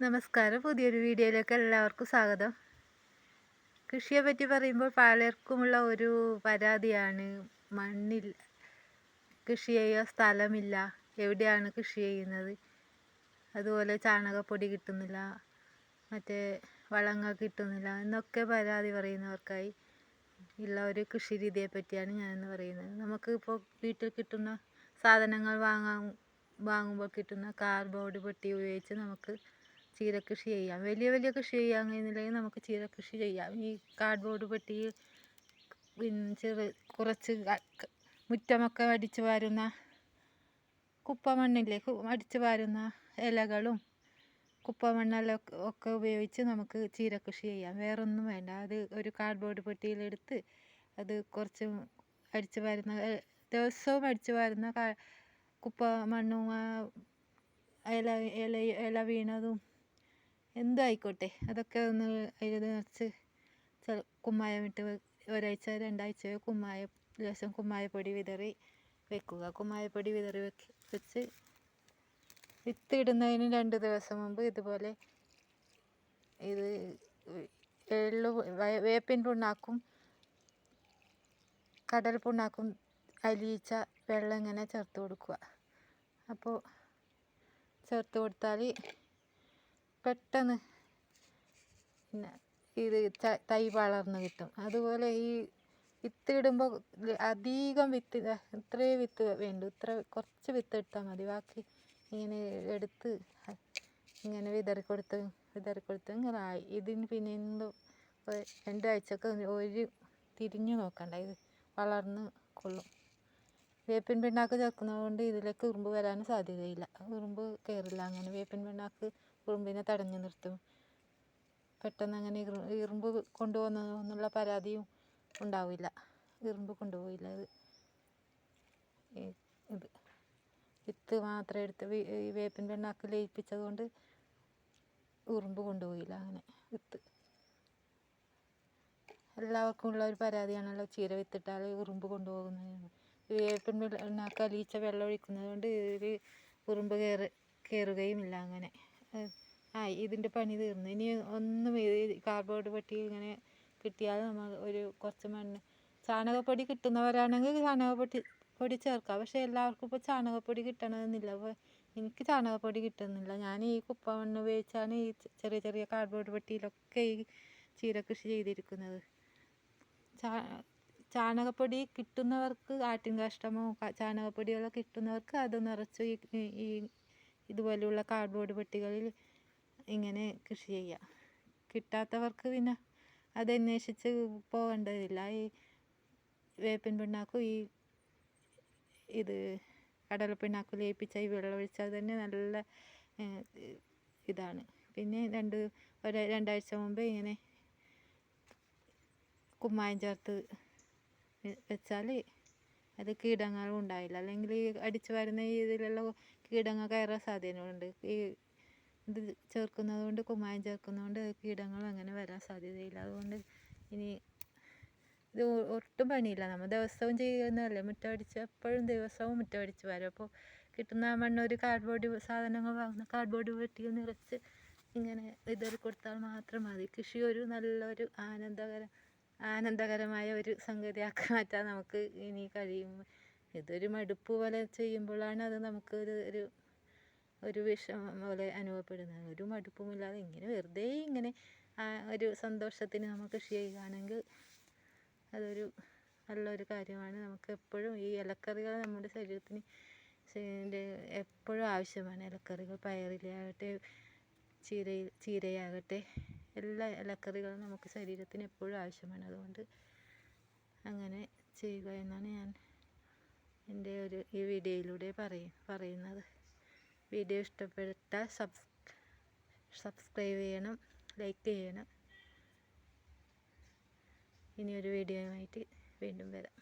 നമസ്കാരം. പുതിയൊരു വീഡിയോയിലേക്ക് എല്ലാവർക്കും സ്വാഗതം. കൃഷിയെ പറ്റി പറയുമ്പോൾ പലർക്കുമുള്ള ഒരു പരാതിയാണ്. മണ്ണിൽ കൃഷി ചെയ്യാൻ സ്ഥലമില്ല. എവിടെയാണ് കൃഷി ചെയ്യുന്നത്? അതുപോലെ ചാണകപ്പൊടി കിട്ടുന്നില്ല. മറ്റേ വളങ്ങൾ കിട്ടുന്നില്ല. എന്നൊക്കെ പരാതി പറയുന്നവർക്കായി ഉള്ള ഒരു കൃഷി രീതിയെ പറ്റിയാണ് ഞാനിന്ന് പറയുന്നത്. നമുക്ക് ഇപ്പോൾ വീട്ടിൽ കിട്ടുന്ന സാധനങ്ങൾ വാങ്ങാൻ വാങ്ങുമ്പോൾ കിട്ടുന്ന കാർഡ്ബോർഡ് പെട്ടി ഉപയോഗിച്ച് നമുക്ക് ചീര കൃഷി ചെയ്യാം. വലിയ വലിയ കൃഷി ചെയ്യാൻ കഴിയുന്നില്ലെങ്കിൽ നമുക്ക് ചീര കൃഷി ചെയ്യാം. ഈ കാർഡ്ബോർഡ് പെട്ടി ചെറു കുറച്ച് മുറ്റമൊക്കെ അടിച്ച് വാരുന്ന കുപ്പമണ്ണില്ലേ? അടിച്ച് വാരുന്ന ഇലകളും കുപ്പമണ്ണെല്ലാം ഒക്കെ ഉപയോഗിച്ച് നമുക്ക് ചീര കൃഷി ചെയ്യാം. വേറൊന്നും വേണ്ട. അത് ഒരു കാർഡ്ബോർഡ് പെട്ടിയിലെടുത്ത് അത് കുറച്ച് അടിച്ച് വാരുന്ന ദിവസവും അടിച്ച് വാരുന്ന കുപ്പ മണ്ണും ഇല ഇല ഇല വീണതും എന്തായിക്കോട്ടെ. അതൊക്കെ ഒന്ന് അതിൽ നിറച്ച് കുമ്മായമിട്ട് ഒരാഴ്ച രണ്ടാഴ്ച കുമ്മായ ലേശം കുമ്മായപ്പൊടി വിതറി വെക്കുക. കുമ്മായപ്പൊടി വിതറി വെക്ക് വെച്ച് വിത്ത് ഇടുന്നതിന് രണ്ട് ദിവസം മുമ്പ് ഇതുപോലെ ഇത് എള്ളു വേപ്പിൻ പുണ്ണാക്കും കടൽ പുണ്ണാക്കും അലിയിച്ച വെള്ളം ഇങ്ങനെ ചേർത്ത് കൊടുക്കുക. അപ്പോൾ ചേർത്ത് കൊടുത്താൽ പെട്ടെന്ന് പിന്നെ ഇത് തൈ വളർന്ന് കിട്ടും. അതുപോലെ ഈ വിത്ത് ഇടുമ്പോൾ അധികം വിത്ത് ഇത്രയും വിത്ത് വേണ്ടു. ഇത്ര കുറച്ച് വിത്ത് ഇട്ടാൽ മതി. ബാക്കി ഇങ്ങനെ എടുത്ത് ഇങ്ങനെ വിതറി കൊടുത്ത് വിതറി കൊടുത്ത് ഇങ്ങനെ ആയി. ഇതിന് പിന്നെ എന്തോ രണ്ടാഴ്ചക്ക് ഒരു തിരിഞ്ഞു നോക്കണ്ട. ഇത് വളർന്ന് കൊള്ളും. വേപ്പിൻ പിണ്ണാക്ക് ചേർക്കുന്നത് കൊണ്ട് ഇതിലേക്ക് ഉറുമ്പ് വരാൻ സാധ്യതയില്ല. ഉറുമ്പ് കയറില്ല അങ്ങനെ. വേപ്പിൻ പിണ്ണാക്ക് ഉറുമ്പിനെ തടഞ്ഞു നിർത്തും. പെട്ടെന്ന് അങ്ങനെ ഇറുമ്പ് കൊണ്ടുപോകുന്നു എന്നുള്ള പരാതിയും ഉണ്ടാവില്ല. ഇറുമ്പ് കൊണ്ടുപോയില്ല ഇത് ഇത്. വിത്ത് മാത്രം എടുത്ത് വേപ്പിൻ പിണ്ണാക്ക് ലയിപ്പിച്ചത് കൊണ്ട് ഉറുമ്പ് കൊണ്ടുപോയില്ല അങ്ങനെ വിത്ത്. എല്ലാവർക്കും ഉള്ള ഒരു പരാതിയാണല്ലോ ചീര വിത്തിട്ടാൽ ഉറുമ്പ് കൊണ്ടുപോകുന്നത് വേപ്പിൻ പിണ്ണാക്ക് അലിയിച്ച വെള്ളം ഒഴിക്കുന്നത് കൊണ്ട് ഇതിൽ ഉറുമ്പ് കയറി കയറുകയുമില്ല അങ്ങനെ. ആ ഇതിന്റെ പണി തീർന്നു. ഇനി ഒന്നും കാർഡ്ബോർഡ് പെട്ടി ഇങ്ങനെ കിട്ടിയാൽ നമ്മൾ ഒരു കുറച്ച് മണ്ണ് ചാണകപ്പൊടി കിട്ടുന്നവരാണെങ്കിൽ ചാണകപ്പൊടി പൊടി ചേർക്കാം. പക്ഷേ എല്ലാവർക്കും ഇപ്പോൾ ചാണകപ്പൊടി കിട്ടണമെന്നില്ല. അപ്പോൾ എനിക്ക് ചാണകപ്പൊടി കിട്ടുന്നില്ല. ഞാൻ ഈ കുപ്പമണ്ണ് ഉപയോഗിച്ചാണ് ഈ ചെറിയ ചെറിയ കാർഡ്ബോർഡ് പെട്ടിയിലൊക്കെ ഈ ചീര കൃഷി ചെയ്തിരിക്കുന്നത്. ചാ ചാണകപ്പൊടി കിട്ടുന്നവർക്ക് ആട്ടിൻ കാഷ്ടമോ ചാണകപ്പൊടികളോ കിട്ടുന്നവർക്ക് അത് നിറച്ച് ഈ ഇതുപോലെയുള്ള കാർഡ്ബോർഡ് പെട്ടികളിൽ ഇങ്ങനെ കൃഷി ചെയ്യാം. കിട്ടാത്തവർക്ക് പിന്നെ അതന്വേഷിച്ച് പോകേണ്ടതില്ല. ഈ വേപ്പിൻ പിണ്ണാക്കും ഈ ഇത് കടല പിണ്ണാക്കും ലയിപ്പിച്ച ഈ വെള്ളം ഒഴിച്ചാൽ തന്നെ നല്ല ഇതാണ്. പിന്നെ രണ്ട് ഒരു രണ്ടാഴ്ച മുമ്പ് ഇങ്ങനെ കുമ്മായം ചേർത്ത് വെച്ചാൽ അത് കീടങ്ങളും ഉണ്ടാവില്ല അല്ലെങ്കിൽ അടിച്ചു വരുന്ന രീതിയിലുള്ള കീടങ്ങൾ കയറാൻ സാധ്യതയുണ്ട്. ഈ ഇത് ചേർക്കുന്നത് കൊണ്ട് കുമ്മായം ചേർക്കുന്നത് കൊണ്ട് കീടങ്ങൾ അങ്ങനെ വരാൻ സാധ്യതയില്ല. അതുകൊണ്ട് ഇനി ഇത് ഒട്ടും പണിയില്ല. നമ്മൾ ദിവസവും ചെയ്യുന്നതല്ലേ. മുറ്റമടിച്ച് എപ്പോഴും ദിവസവും മുറ്റമടിച്ച് വരും. അപ്പോൾ കിട്ടുന്ന മണ്ണ് ഒരു കാർഡ്ബോർഡ് സാധനങ്ങൾ വാങ്ങുന്ന കാർഡ്ബോർഡ് വെട്ടി നിറച്ച് ഇങ്ങനെ വിതറി കൊടുത്താൽ മാത്രം മതി. കൃഷി ഒരു നല്ലൊരു ആനന്ദകര ആനന്ദകരമായ ഒരു സംഗതിയാക്കി മാറ്റാൻ നമുക്ക് ഇനി കഴിയും. ഇതൊരു മടുപ്പ് പോലെ ചെയ്യുമ്പോഴാണ് അത് നമുക്ക് ഒരു ഒരു ഒരു വിഷമം പോലെ അനുഭവപ്പെടുന്നത്. ഒരു മടുപ്പുമില്ലാതെ ഇങ്ങനെ വെറുതെ ഇങ്ങനെ ഒരു സന്തോഷത്തിന് നമുക്ക് ചെയ്യുകയാണെങ്കിൽ അതൊരു നല്ലൊരു കാര്യമാണ്. നമുക്ക് എപ്പോഴും ഈ ഇലക്കറികൾ നമ്മുടെ ശരീരത്തിന് എപ്പോഴും ആവശ്യമാണ്. ഇലക്കറികൾ പയറിലാകട്ടെ ചീരയിൽ ചീരയാകട്ടെ എല്ലാ ഇലക്കറികളും നമുക്ക് ശരീരത്തിന് എപ്പോഴും ആവശ്യമാണ്. അതുകൊണ്ട് അങ്ങനെ ചെയ്യുക എന്നാണ് ഞാൻ എന്റെ ഒരു ഈ വീഡിയോയിലൂടെ പറയും പറയുന്നത്. വീഡിയോ ഇഷ്ടപ്പെട്ടാൽ സബ്സ് സബ്സ്ക്രൈബ് ചെയ്യണം ലൈക്ക് ചെയ്യണം. ഇനിയൊരു വീഡിയോയുമായിട്ട് വീണ്ടും വരാം.